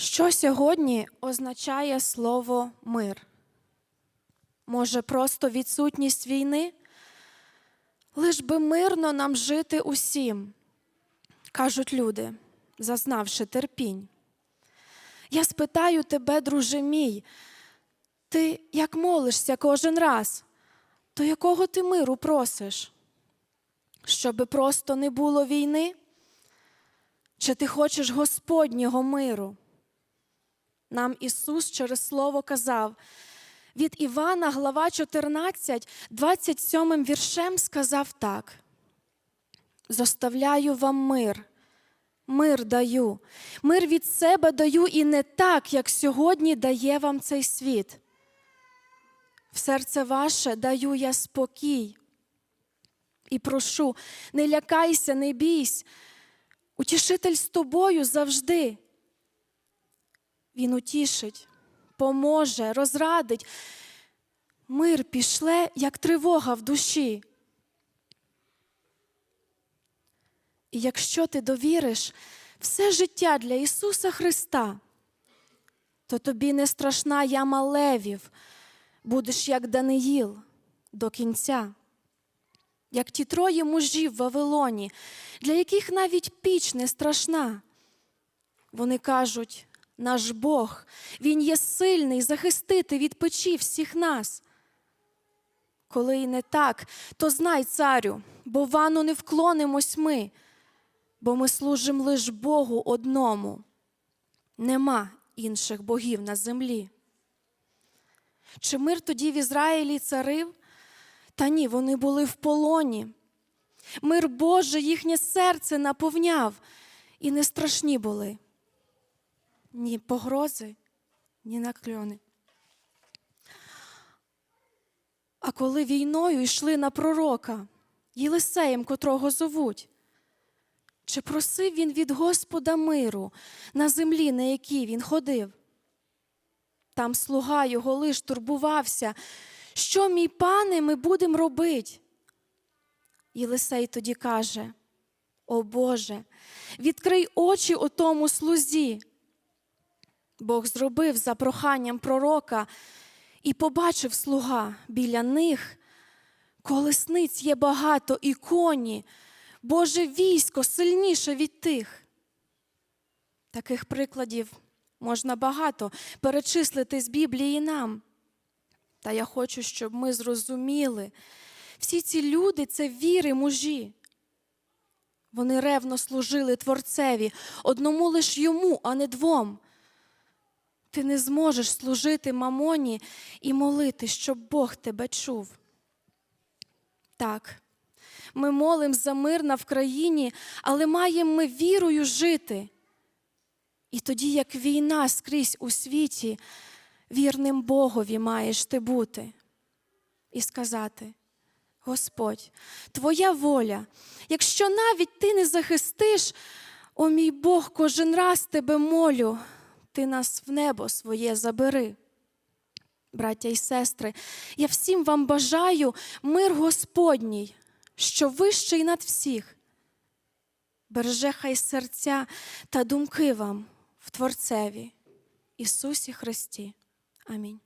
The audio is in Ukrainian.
Що сьогодні означає слово мир? Може, просто відсутність війни? Лиш би мирно нам жити усім, кажуть люди, зазнавши терпінь. Я спитаю тебе, друже мій, ти як молишся кожен раз, то якого ти миру просиш? Щоби просто не було війни? Чи ти хочеш Господнього миру? Нам Ісус через Слово казав. Від Івана, глава 14, 27 віршем сказав так: Зоставляю вам мир, мир даю, мир від себе даю і не так, як сьогодні дає вам цей світ. В серце ваше даю я спокій. І прошу, не лякайся, не бійсь, утішитель з тобою завжди. Він утішить, поможе, розрадить. Мир пішле, як тривога в душі. І якщо ти довіриш все життя для Ісуса Христа, то тобі не страшна яма левів, будеш як Даниїл до кінця, як ті троє мужів в Вавилоні, для яких навіть піч не страшна. Вони кажуть, наш Бог, Він є сильний захистити від печі всіх нас. Коли і не так, то знай, царю, бо вану не вклонимось ми, бо ми служимо лиш Богу одному. Нема інших богів на землі. Чи мир тоді в Ізраїлі царив? Та ні, вони були в полоні. Мир Божий їхнє серце наповняв, і не страшні були ні погрози, ні накльони. А коли війною йшли на пророка, Єлисеєм, котрого зовуть, чи просив він від Господа миру на землі, на якій він ходив? Там слуга його лиш турбувався, що, мій пане, ми будемо робити? Єлисей тоді каже: О Боже, відкрий очі о тому слузі. Бог зробив за проханням пророка і побачив слуга біля них. Колесниць є багато і коні, Боже військо сильніше від тих. Таких прикладів можна багато перечислити з Біблії нам. Та я хочу, щоб ми зрозуміли, всі ці люди це віри мужі. Вони ревно служили Творцеві, одному лиш йому, а не двом. Ти не зможеш служити мамоні і молити, щоб Бог тебе чув. Так, ми молимо за мир на Вкраїні, але маємо ми вірою жити. І тоді, як війна скрізь у світі, вірним Богові маєш ти бути і сказати: Господь, Твоя воля, якщо навіть ти не захистиш, о мій Бог, кожен раз тебе молю ти нас в небо своє забери. Браття і сестри, я всім вам бажаю мир Господній, що вищий над всіх. Береже хай серця та думки вам в Творцеві, Ісусі Христі. Амінь.